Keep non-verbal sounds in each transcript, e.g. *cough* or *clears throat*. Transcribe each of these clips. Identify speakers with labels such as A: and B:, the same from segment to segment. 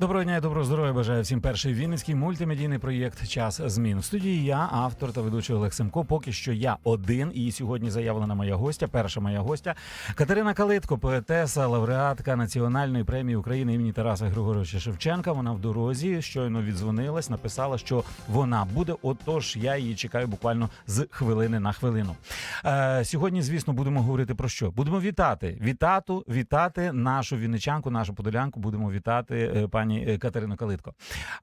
A: Доброго дня і доброго здоров'я. Бажаю всім перший вінницький мультимедійний проєкт Час змін. В студії я, автор та ведучий Олег Семко. Поки що я один. І сьогодні заявлена моя гостя, перша моя гостя Катерина Калитко, поетеса, лауреатка національної премії України імені Тараса Григоровича Шевченка. Вона в дорозі щойно віддзвонилась, написала, що вона буде. Отож, я її чекаю буквально з хвилини на хвилину. Е, сьогодні, звісно, будемо говорити про що? Будемо вітати, вітату, вітати нашу вінничанку, нашу подолянку. Будемо вітати е, пані е, Катерину Калитко.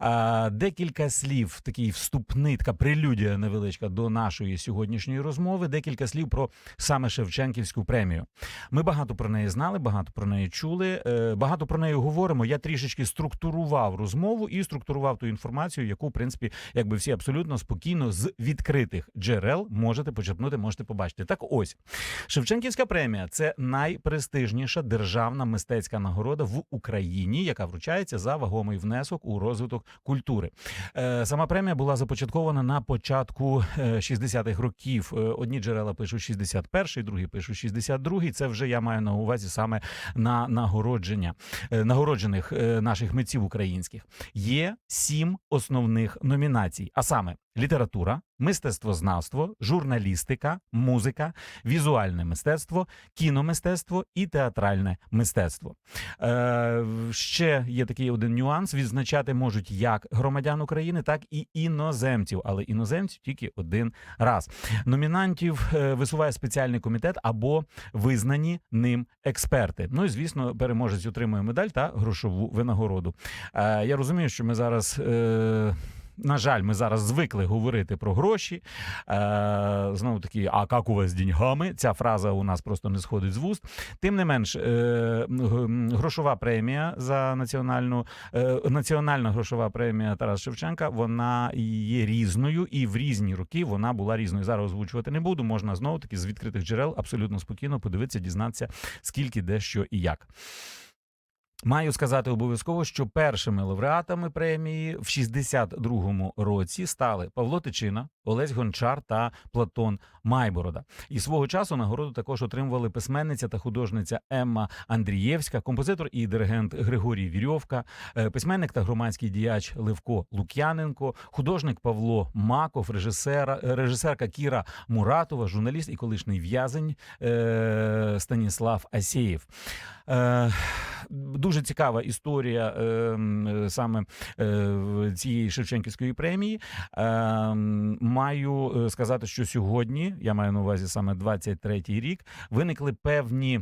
A: Е, декілька слів, такий вступний, така прелюдія невеличка до нашої сьогоднішньої розмови. Декілька слів про саме Шевченківську премію. Ми багато про неї знали, багато про неї чули, е, багато про неї говоримо. Я трішечки структурував розмову і структурував ту інформацію, яку, в принципі, якби всі абсолютно спокійно з відкритих джерел можете почерпнути, можете побачити. Так ось Шевченківська премія це найпрестижніша державна мистецька нагорода в Україні, яка вручається за вагомий внесок у розвиток культури. Е, Сама премія була започаткована на початку е, 60-х років. Е, Одні джерела пишуть 61-й, другі пишуть 62-й. Це вже я маю на увазі саме на нагородження е, нагороджених е, наших митців українських. Є сім основних номінацій, а саме література, мистецтвознавство, журналістика, музика, візуальне мистецтво, кіномистецтво і театральне мистецтво. Е, ще є такий один нюанс: відзначати можуть як громадян України, так і іноземців, але іноземців тільки один раз. Номінантів е, висуває спеціальний комітет або визнані ним експерти. Ну і звісно, переможець отримує медаль та грошову винагороду. Е, я розумію, що ми зараз. Е, на жаль, ми зараз звикли говорити про гроші. Е, знову таки, а як у вас з деньгами? Ця фраза у нас просто не сходить з вуст. Тим не менш, е, грошова премія за національну е, національна грошова премія Тараса Шевченка. Вона є різною, і в різні роки вона була різною. Зараз озвучувати не буду. Можна знову таки з відкритих джерел абсолютно спокійно подивитися, дізнатися, скільки, де, що і як. Маю сказати обов'язково, що першими лауреатами премії в 62-му році стали Павло Тичина, Олесь Гончар та Платон Майборода. І свого часу нагороду також отримували письменниця та художниця Емма Андрієвська, композитор і диригент Григорій Вірьовка, е, письменник та громадський діяч Левко Лук'яненко, художник Павло Маков, режисера, режисерка Кіра Муратова, журналіст і колишній в'язень е, Станіслав Асєєв. Е, дуже цікава історія е, саме е, цієї Шевченківської премії. Е, маю е, сказати, що сьогодні, я маю на увазі саме 23-й рік, виникли певні.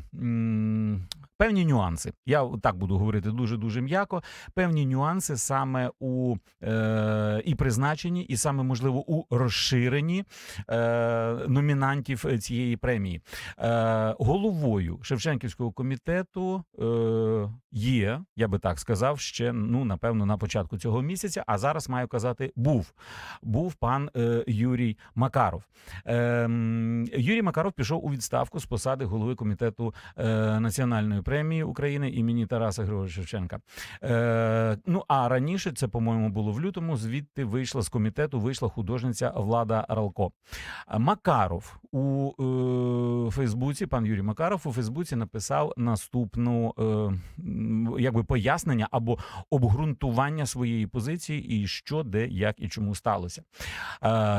A: Певні нюанси, я так буду говорити дуже дуже м'яко. Певні нюанси саме у е, і призначенні, і саме можливо у розширенні е, номінантів цієї премії. Е, головою Шевченківського комітету е, є, я би так сказав, ще ну напевно на початку цього місяця. А зараз маю казати, був був пан е, Юрій Макаров. Е, Юрій Макаров пішов у відставку з посади голови комітету е, національної премії України імені Тараса Григоровича Шевченка. Е, ну а раніше це, по-моєму, було в лютому. Звідти вийшла з комітету, вийшла художниця Влада Ралко. Макаров у е, Фейсбуці, пан Юрій Макаров у Фейсбуці написав наступну якби пояснення або обґрунтування своєї позиції і що, де, як і чому сталося.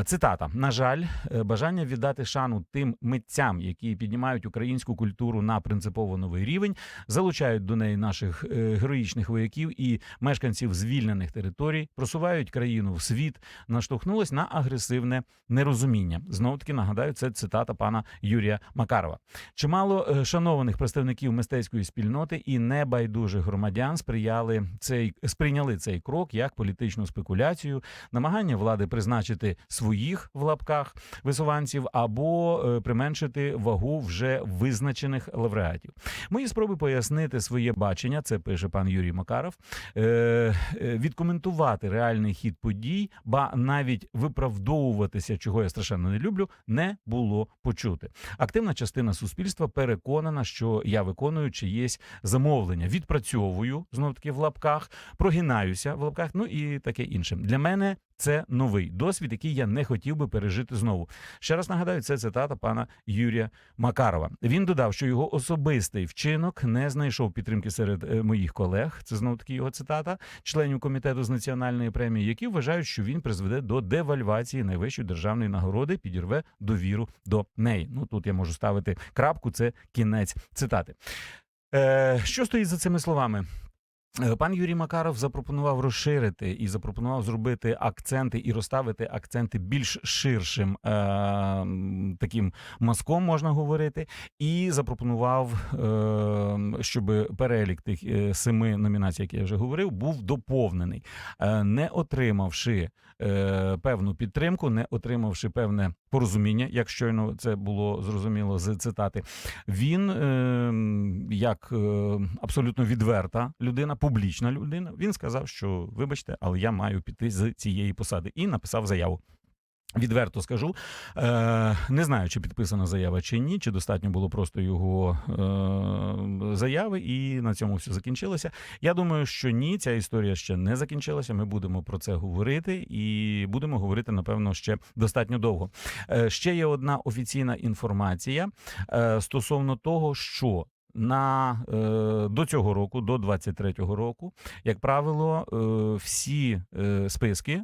A: Е, цитата: на жаль, е, бажання віддати шану тим митцям, які піднімають українську культуру на принципово новий рівень, залучають до неї наших е, героїчних вояків і мешканців звільнених територій, просувають країну в світ, наштовхнулось на агресивне нерозуміння. Знову таки нагадаю, це цитата пана Юрія Макарова. Чимало шанованих представників мистецької спільноти і небайдужих громадян сприяли цей сприйняли цей крок як політичну спекуляцію, намагання влади призначити своїх в лапках висуванців або е, применшити вагу вже визначених лауреатів. Мої спроби пояснити своє бачення, це пише пан Юрій Макаров, е, е, відкоментувати реальний хід подій, ба навіть виправдовуватися, чого я страшенно не люблю, не було почути. Активна частина суспільства переконана, що я виконую чиєсь замовлення, відпрацьовую знов таки в лапках, прогинаюся в лапках, ну і таке інше. Для мене Це новий досвід, який я не хотів би пережити знову. Ще раз нагадаю, це цитата пана Юрія Макарова. Він додав, що його особистий вчинок не знайшов підтримки серед е, моїх колег. Це знову таки його цитата, членів комітету з національної премії, які вважають, що він призведе до девальвації найвищої державної нагороди, підірве довіру до неї. Ну тут я можу ставити крапку. Це кінець цитати. Е, що стоїть за цими словами? Е, Пан Юрій Макаров запропонував розширити і запропонував зробити акценти і розставити акценти більш ширшим е, таким мазком, можна говорити, і запропонував, е, щоб перелік тих е, семи номінацій, які я вже говорив, був доповнений, е, не отримавши е, певну підтримку, не отримавши певне порозуміння, як щойно це було зрозуміло з цитати. Він е, як е, абсолютно відверта людина, публічна людина. Він сказав, що вибачте, але я маю піти з цієї посади, і написав заяву. Відверто скажу, е, не знаю, чи підписана заява чи ні, чи достатньо було просто його е, заяви, і на цьому все закінчилося. Я думаю, що ні, ця історія ще не закінчилася. Ми будемо про це говорити, і будемо говорити, напевно, ще достатньо довго. Е, ще є одна офіційна інформація стосовно того, що на до цього року, до 23-го року, як правило, всі списки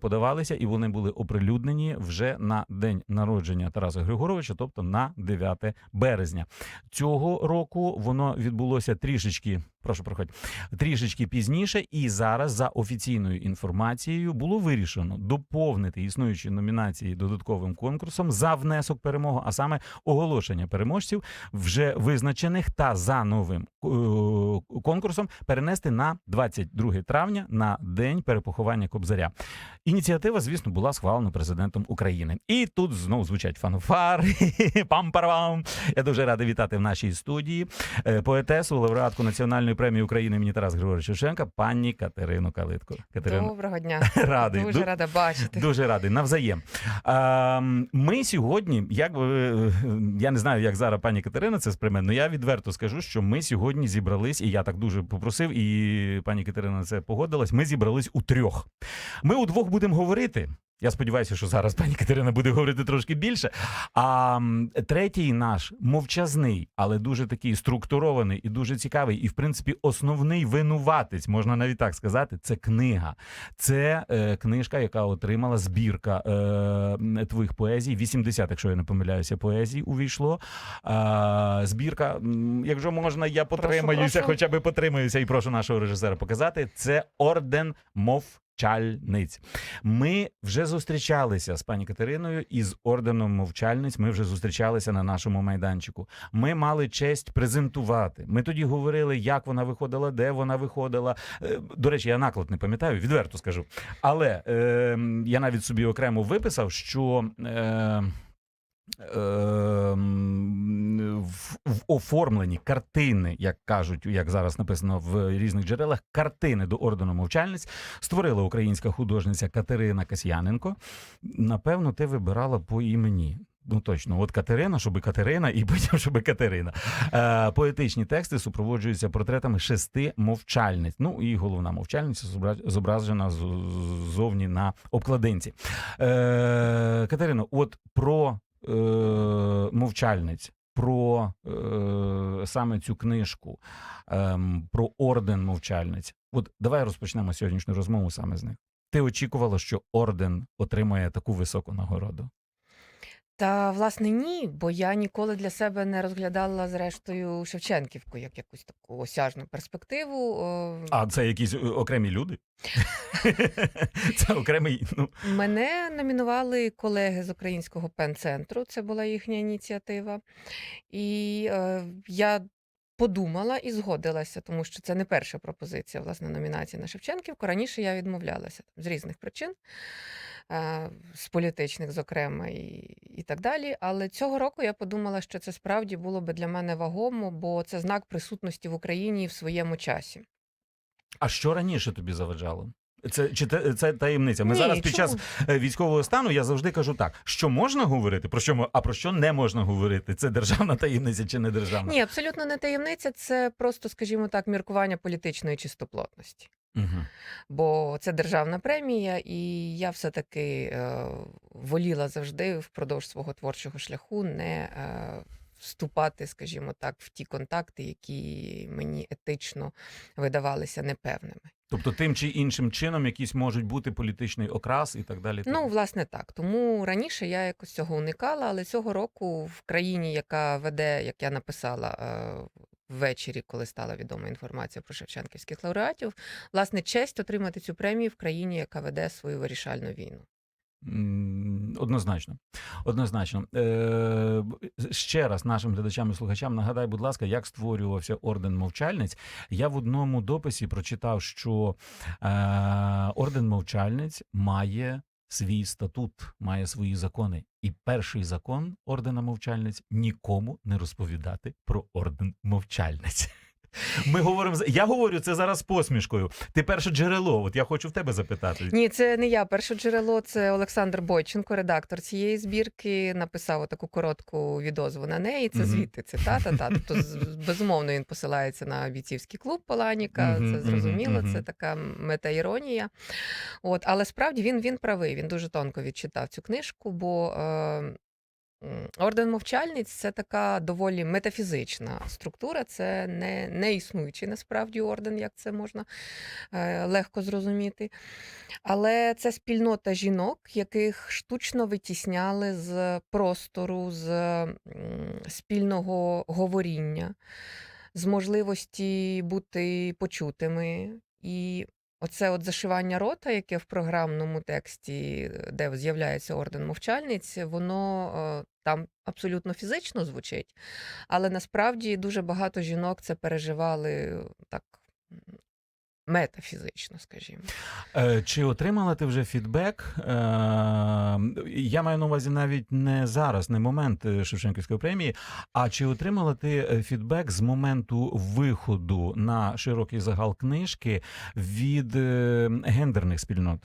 A: подавалися, і вони були оприлюднені вже на день народження Тараса Григоровича, тобто на 9 березня. Цього року воно відбулося трішечки. Прошу проходь трішечки пізніше, і зараз за офіційною інформацією було вирішено доповнити існуючі номінації додатковим конкурсом за внесок перемоги, а саме оголошення переможців вже визначених та за новим е, конкурсом перенести на 22 травня на день перепоховання Кобзаря. Ініціатива, звісно, була схвалена президентом України. І тут знову звучать фанфари. *laughs* Пам-парам. Я дуже радий вітати в нашій студії е, поетесу, лауреатку національної премії України імені Тарас Григорович Шевченка, пані Катерину Калитко. Катерину,
B: Доброго дня. *laughs*
A: радий.
B: Дуже
A: Ду-
B: рада бачити.
A: Дуже радий навзаєм. А, ми сьогодні, як е, я не знаю, як зараз пані Катерина це сприйме, але я відверто скажу, що ми сьогодні зібрались, і я так дуже попросив, і пані Катерина на це погодилась. Ми зібрались у трьох. Ми удвох будемо говорити. Я сподіваюся, що зараз пані Катерина буде говорити трошки більше. А третій наш мовчазний, але дуже такий структурований і дуже цікавий, і в принципі основний винуватець, можна навіть так сказати, це книга. Це е, книжка, яка отримала збірка е, твоїх поезій. 80, якщо я не помиляюся, поезій увійшло. Е, збірка, якщо можна, я потримаюся,
B: прошу.
A: хоча б потримаюся, і прошу нашого режисера показати. Це орден мовчальниць. Ми вже зустрічалися з пані Катериною і з орденом мовчальниць. Ми вже зустрічалися на нашому майданчику. Ми мали честь презентувати. Ми тоді говорили, як вона виходила, де вона виходила. Е, До речі, я наклад не пам'ятаю, відверто скажу. Але е, я навіть собі окремо виписав, що. Е, в, в оформленні картини, як кажуть, як зараз написано в різних джерелах, картини до ордену мовчальниць створила українська художниця Катерина Касьяненко. Напевно, ти вибирала по імені. Ну точно, от Катерина, щоб Катерина, і потім щоб Катерина. Е, поетичні тексти супроводжуються портретами шести мовчальниць. Ну і головна мовчальниця зображена з- ззовні на обкладинці. Е, Катерино, от про е, мовчальниць, про е, саме цю книжку, е, про орден мовчальниць. От давай розпочнемо сьогоднішню розмову саме з них. Ти очікувала, що орден отримає таку високу нагороду?
B: Та власне ні, бо я ніколи для себе не розглядала зрештою Шевченківку як якусь таку осяжну перспективу. Е,
A: А це якісь е, окремі люди? *laughs* Це окремий. Ну,
B: Мене номінували колеги з українського пен-центру. Це була їхня ініціатива. І е, я подумала і згодилася, тому що це не перша пропозиція власне номінації на Шевченківку. Раніше я відмовлялася там, з різних причин, з політичних, зокрема, і, і так далі. Але цього року я подумала, що це справді було би для мене вагомо, бо це знак присутності в Україні в своєму часі.
A: а що раніше тобі заважало? Це чи те- це таємниця? Ми
B: Ні,
A: зараз під
B: чому?
A: час е, військового стану я завжди кажу так: що можна говорити, про що а про що не можна говорити? Це державна таємниця чи не державна?
B: Ні, абсолютно не таємниця. Це просто, скажімо так, міркування політичної чистоплотності.
A: Угу.
B: Бо це державна премія, і я все-таки е, воліла завжди впродовж свого творчого шляху не е, вступати, скажімо так, в ті контакти, які мені етично видавалися непевними.
A: Тобто тим чи іншим чином якісь можуть бути політичний окрас і так далі.
B: Ну, власне, так. Тому раніше я якось цього уникала, але цього року в країні, яка веде, як я написала е, ввечері, коли стала відома інформація про шевченківських лауреатів, власне, честь отримати цю премію в країні, яка веде свою вирішальну війну.
A: Однозначно. Однозначно. Е, ще раз нашим глядачам і слухачам нагадай, будь ласка, як створювався орден мовчальниць. Я в одному дописі прочитав, що е, орден мовчальниць має свій статут, має свої закони. І перший закон ордена мовчальниць нікому не розповідати про орден мовчальниць. Ми говоримо я говорю це зараз посмішкою. Ти перше джерело. От я хочу в тебе запитати.
B: Ні, це не я. Перше джерело це Олександр Бойченко, редактор цієї збірки. Написав таку коротку відозву на неї. Це звідти цитата. Та тобто, безумовно, він посилається на бійцівський клуб Паланіка. Це зрозуміло. Це така метаіронія. От, але справді він, він правий. Він дуже тонко відчитав цю книжку, бо. Е, Орден мовчальниць це така доволі метафізична структура, це не, не існуючий насправді орден, як це можна е, легко зрозуміти. Але це спільнота жінок, яких штучно витісняли з простору, з спільного говоріння, з можливості бути почутими. І оце от зашивання рота, яке в програмному тексті, де з'являється орден мовчальниць, воно е, там абсолютно фізично звучить. Але насправді дуже багато жінок це переживали так. Метафізично, скажімо.
A: Е, Чи отримала ти вже фідбек? Е, Я маю на увазі навіть не зараз, не момент е, Шевченківської премії. А чи отримала ти фідбек з моменту виходу на широкий загал книжки від гендерних спільнот?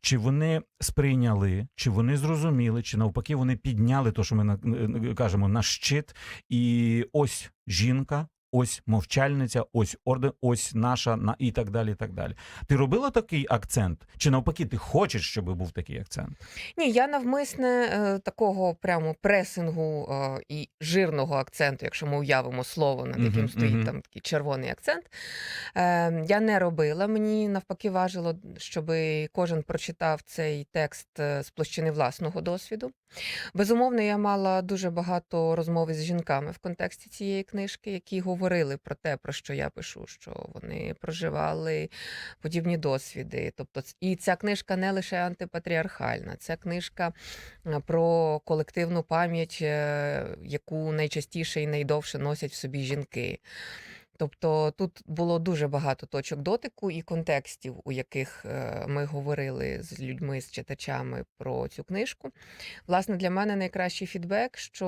A: Чи вони сприйняли, чи вони зрозуміли, чи навпаки вони підняли те, що ми кажемо, на щит, і ось жінка. Ось мовчальниця, ось орден, ось наша на і так далі. І так далі. Ти робила такий акцент? Чи навпаки, ти хочеш, щоб був такий акцент?
B: Ні, я навмисне е, такого прямо пресингу е, і жирного акценту, якщо ми уявимо слово, над яким
A: Мгм,
B: стоїть
A: мгм.
B: там такий червоний акцент. Е, я не робила. Мені навпаки важило, щоб кожен прочитав цей текст з площини власного досвіду. Безумовно, я мала дуже багато розмов із жінками в контексті цієї книжки, які говорили про те, про що я пишу, що вони проживали подібні досвіди. Тобто, і ця книжка не лише антипатріархальна, це книжка про колективну пам'ять, е, яку найчастіше і найдовше носять в собі жінки. Тобто тут було дуже багато точок дотику і контекстів, у яких е, ми говорили з людьми, з читачами про цю книжку. Власне, для мене найкращий фідбек, що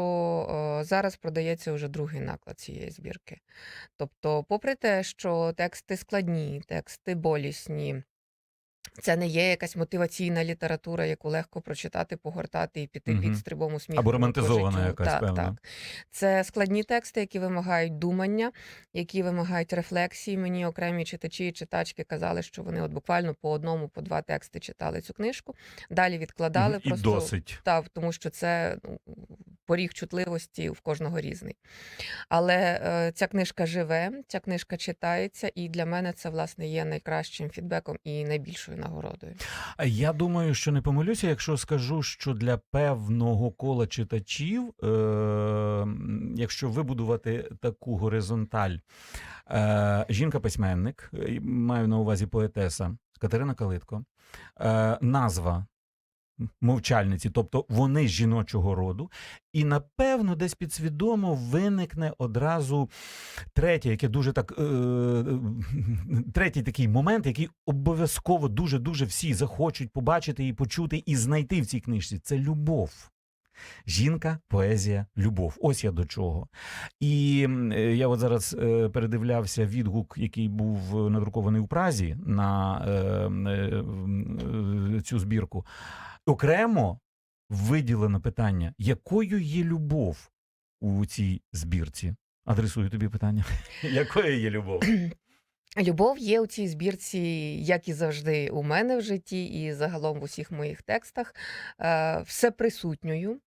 B: е, зараз продається вже другий наклад цієї збірки. Тобто, попри те, що тексти складні, тексти болісні. Це не є якась мотиваційна література, яку легко прочитати, погортати і піти
A: Мгм.
B: під стрибом усміху.
A: Або романтизована якась,
B: так,
A: певна.
B: Так. Це складні тексти, які вимагають думання, які вимагають рефлексії. Мені окремі читачі і читачки казали, що вони от буквально по одному, по два тексти читали цю книжку, далі відкладали.
A: І
B: просто
A: досить.
B: та, тому що це ну, поріг чутливості в кожного різний. Але е, ця книжка живе, ця книжка читається, і для мене це власне є найкращим фідбеком і найбільшою нагородою.
A: А Я думаю, що не помилюся, якщо скажу, що для певного кола читачів, е, якщо вибудувати таку горизонталь, е, жінка-письменник, е, маю на увазі поетеса Катерина Калитко, е, назва. Мовчальниці, тобто вони жіночого роду, і напевно десь підсвідомо виникне одразу третє, яке дуже так е, е, третій такий момент, який обов'язково дуже дуже всі захочуть побачити і почути і знайти в цій книжці. Це любов. Жінка, поезія, любов. Ось я до чого. І е, я от зараз е, передивлявся відгук, який був надрукований у Празі на цю збірку. Окремо виділено питання, якою є любов у цій збірці. Адресую тобі питання. *laughs* Якою є любов? *clears throat*
B: Любов є у цій збірці, як і завжди, у мене в житті, і загалом в усіх моїх текстах, е, все присутньою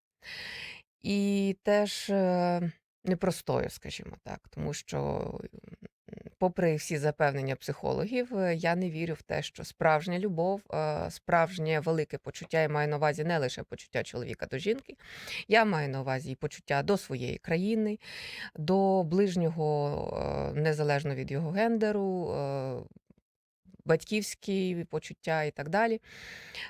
B: і теж е, непростою, скажімо так, тому що, попри всі запевнення психологів, е, я не вірю в те, що справжня любов, е, справжнє велике почуття, я маю на увазі не лише почуття чоловіка до жінки, я маю на увазі і почуття до своєї країни, до ближнього, е, незалежно від його гендеру, батьківські почуття і так далі.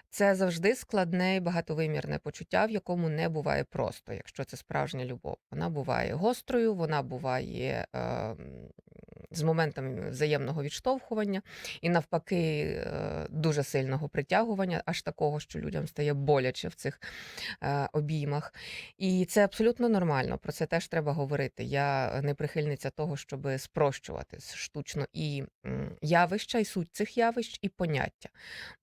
B: Це завжди складне і багатовимірне почуття, в якому не буває просто, якщо це справжня любов. Вона буває гострою, вона буває е, з моментами взаємного відштовхування і навпаки е, дуже сильного притягування, аж такого, що людям стає боляче в цих е, обіймах. І це абсолютно нормально. Про це теж треба говорити. Я не прихильниця того, щоб спрощувати штучно і явища, і суть цих явищ, і поняття.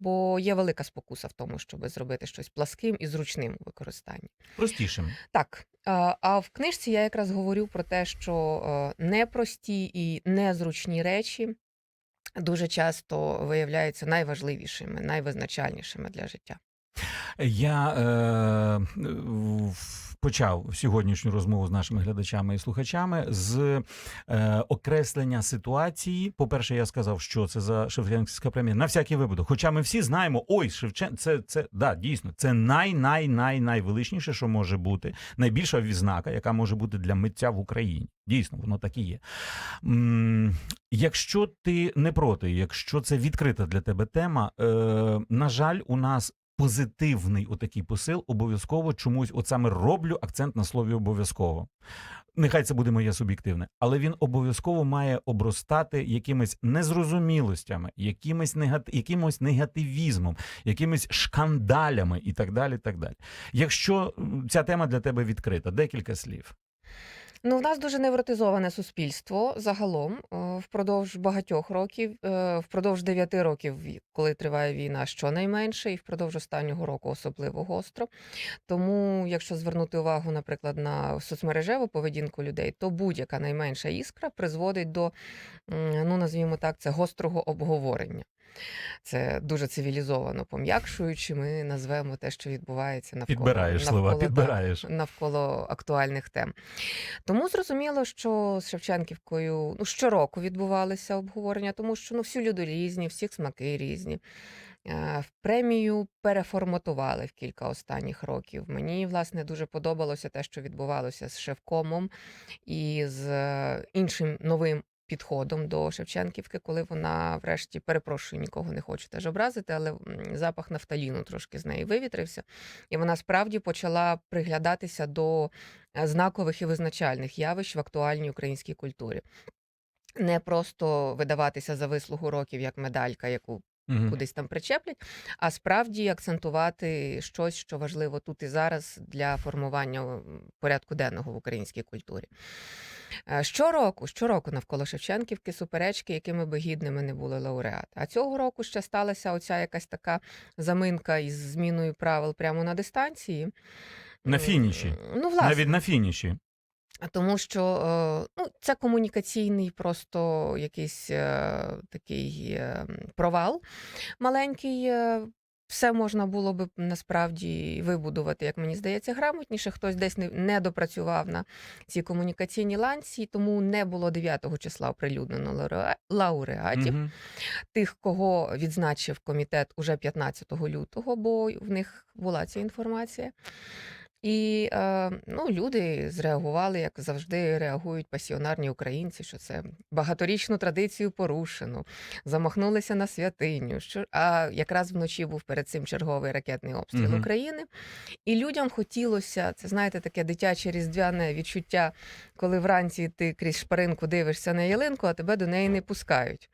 B: Бо є велика спокуса в тому, щоб зробити щось пласким і зручним у використанні.
A: Простішим.
B: Так. А- в книжці я якраз говорю про те, що е, непрості і незручні речі дуже часто виявляються найважливішими, найвизначальнішими для життя.
A: Я е, почав сьогоднішню розмову з нашими глядачами і слухачами з е, окреслення ситуації. По-перше, я сказав, що це за Шевченківська премія на всякий випадок. Хоча ми всі знаємо, ой, Шевчен, це, це да, дійсно, це най най най найвеличніше, що може бути, найбільша відзнака, яка може бути для митця в Україні. Дійсно, воно так і є. Якщо ти не проти, якщо це відкрита для тебе тема, е, на жаль, у нас позитивний отакий посил обов'язково чомусь, от саме роблю акцент на слові обов'язково. Нехай це буде моє суб'єктивне, але він обов'язково має обростати якимись незрозумілостями, якимось негати, якимось негативізмом, якимись шкандалями і так далі. так далі. Якщо ця тема для тебе відкрита, декілька слів.
B: Ну, в нас дуже невротизоване суспільство загалом е, впродовж багатьох років, е, впродовж дев'яти років, коли триває війна, щонайменше, і впродовж останнього року особливо гостро. Тому, якщо звернути увагу, наприклад, на соцмережеву поведінку людей, то будь-яка найменша іскра призводить до, ну назвімо так, це гострого обговорення. Це дуже цивілізовано пом'якшуючи, ми назвемо те, що відбувається навколо
A: Підбираєш
B: навколо,
A: підбираєш.
B: навколо актуальних тем. Тому зрозуміло, що з Шевченківкою ну, щороку відбувалися обговорення, тому що ну, всі люди різні, всіх смаки різні. Е, В премію переформатували в кілька останніх років. Мені, власне, дуже подобалося те, що відбувалося з Шевкомом і з е, іншим новим підходом до Шевченківки, коли вона, врешті, перепрошую, нікого не хочу теж образити, але запах нафталіну трошки з неї вивітрився. І вона справді почала приглядатися до е, знакових і визначальних явищ в актуальній українській культурі. Не просто видаватися за вислугу років як медалька, яку
A: Мгм.
B: кудись там причеплять, а справді акцентувати щось, що важливо тут і зараз для формування порядку денного в українській культурі. Е, Щороку, щороку навколо Шевченківки суперечки, якими би гідними не були лауреати. А цього року ще сталася оця якась така заминка із зміною правил прямо на дистанції.
A: На фініші.
B: Ну, власне.
A: Навіть на фініші.
B: Тому що е, ну, це комунікаційний просто якийсь е, такий е, провал маленький. Все можна було би насправді вибудувати, як мені здається, грамотніше. Хтось десь не, допрацював на ці комунікаційні ланці, тому не було 9 числа оприлюднено лауре- лауреатів
A: угу.
B: тих, кого відзначив комітет уже 15 лютого, бо в них була ця інформація. І е, ну, люди зреагували, як завжди реагують пасіонарні українці, що це багаторічну традицію порушено, замахнулися на святиню. Що, а якраз вночі був перед цим черговий ракетний обстріл
A: Мгм.
B: України. І людям хотілося, це знаєте, таке дитяче різдвяне відчуття, коли вранці ти крізь шпаринку дивишся на ялинку, а тебе до неї не пускають.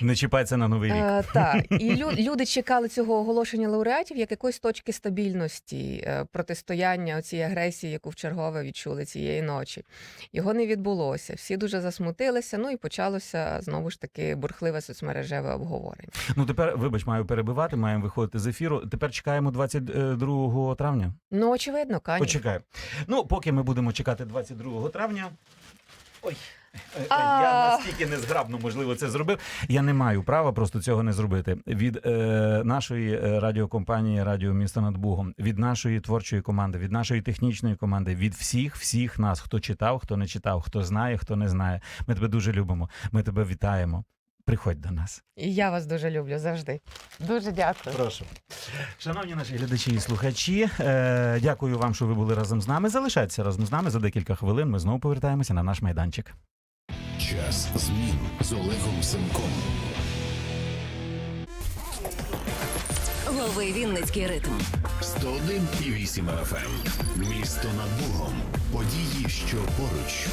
A: Не чіпайся на новий рік.
B: Е, так, і лю- *laughs* люди чекали цього оголошення лауреатів як якоїсь точки стабільності, е, протистояння протистояння цій агресії, яку в чергове відчули цієї ночі. Його не відбулося. Всі дуже засмутилися. Ну і почалося знову ж таки бурхливе соцмережеве обговорення.
A: Ну тепер, вибач, маю перебивати, маємо виходити з ефіру. Тепер чекаємо 22 травня.
B: Ну, очевидно, Кані.
A: Почекаємо. Ну, поки ми будемо чекати 22 травня. Ой. Я настільки незграбно, можливо, це зробив. Я не маю права просто цього не зробити. Від е, нашої е, радіокомпанії Радіо Місто над Бугом, від нашої творчої команди, від нашої технічної команди, від всіх, всіх нас, хто читав, хто не читав, хто знає, хто не знає. Ми тебе дуже любимо. Ми тебе вітаємо. Приходь до нас.
B: І я вас дуже люблю завжди. Дуже дякую.
A: Прошу. Шановні наші глядачі і слухачі, е, дякую вам, що ви були разом з нами. Залишайтеся разом з нами за декілька хвилин. Ми знову повертаємося на наш майданчик.
C: Час змін з Олегом Семком.
D: Голови Вінницький ритм.
C: 101,8 FM. Місто над Богом. Події, що поруч.